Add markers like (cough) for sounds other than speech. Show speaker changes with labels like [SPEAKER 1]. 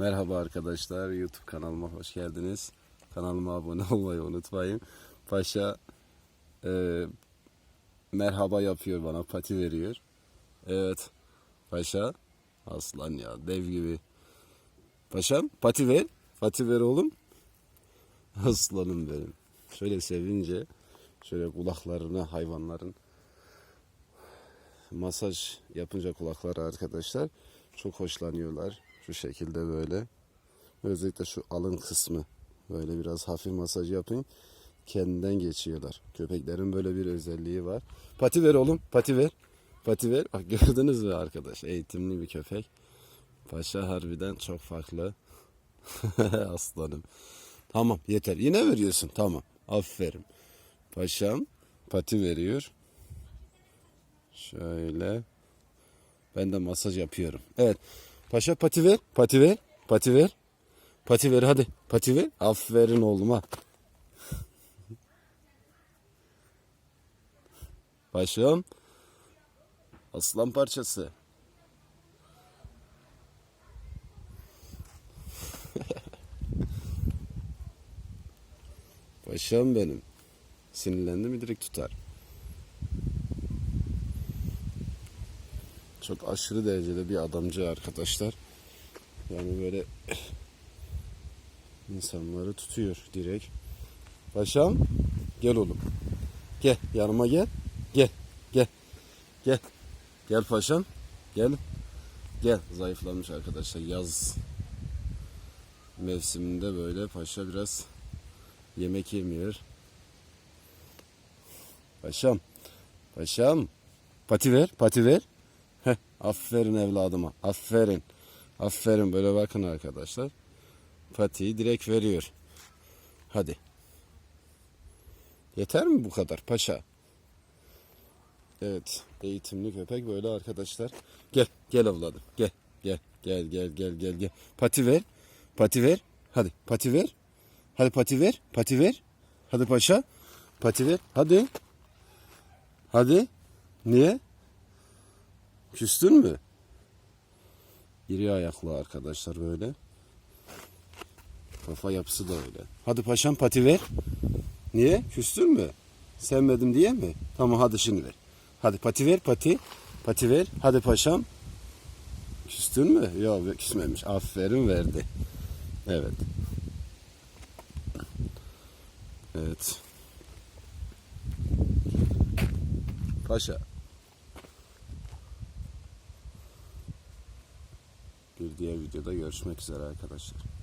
[SPEAKER 1] Merhaba arkadaşlar, YouTube kanalıma hoş geldiniz. Kanalıma abone (laughs) olmayı unutmayın. Paşa e, merhaba yapıyor bana, pati veriyor. Evet, Paşa aslan ya, dev gibi. Paşam, pati ver, pati ver oğlum. (laughs) Aslanım benim. Şöyle sevince, şöyle kulaklarına hayvanların masaj yapınca kulakları arkadaşlar çok hoşlanıyorlar. Şu şekilde böyle. Özellikle şu alın kısmı böyle biraz hafif masaj yapın. Kendinden geçiyorlar. Köpeklerin böyle bir özelliği var. Pati ver oğlum. Pati ver. Pati ver. Bak (laughs) gördünüz mü arkadaş? Eğitimli bir köpek. Paşa harbiden çok farklı. (laughs) Aslanım. Tamam yeter. Yine veriyorsun. Tamam. Aferin. Paşam pati veriyor. Şöyle. Ben de masaj yapıyorum. Evet. Paşa pati ver. Pati ver. Pati ver. Pati ver hadi. Pati ver. Aferin oğluma. Paşam. Aslan parçası. (laughs) Paşam benim. Sinirlendi mi direkt tutar. Çok aşırı derecede bir adamcı arkadaşlar. Yani böyle insanları tutuyor direkt. Paşam gel oğlum. Gel yanıma gel. Gel gel gel. Gel paşam gel. Gel zayıflamış arkadaşlar yaz mevsiminde böyle paşa biraz yemek yemiyor. Paşam paşam pati ver pati ver. Heh, aferin evladıma. Aferin. Aferin böyle bakın arkadaşlar. Patiyi direkt veriyor. Hadi. Yeter mi bu kadar paşa? Evet. Eğitimli köpek böyle arkadaşlar. Gel. Gel evladım. Gel. Gel. Gel gel gel gel gel. Pati ver. Pati ver. Hadi pati ver. Hadi pati ver. Pati ver. Hadi paşa. Pati ver. Hadi. Hadi. Niye? Küstün mü? İri ayaklı arkadaşlar böyle. Kafa yapısı da öyle. Hadi paşam pati ver. Niye? Küstün mü? Sevmedim diye mi? Tamam hadi şimdi ver. Hadi pati ver pati. Pati ver. Hadi paşam. Küstün mü? Yok küsmemiş. Aferin verdi. Evet. Evet. Paşa. Diğer videoda görüşmek üzere arkadaşlar.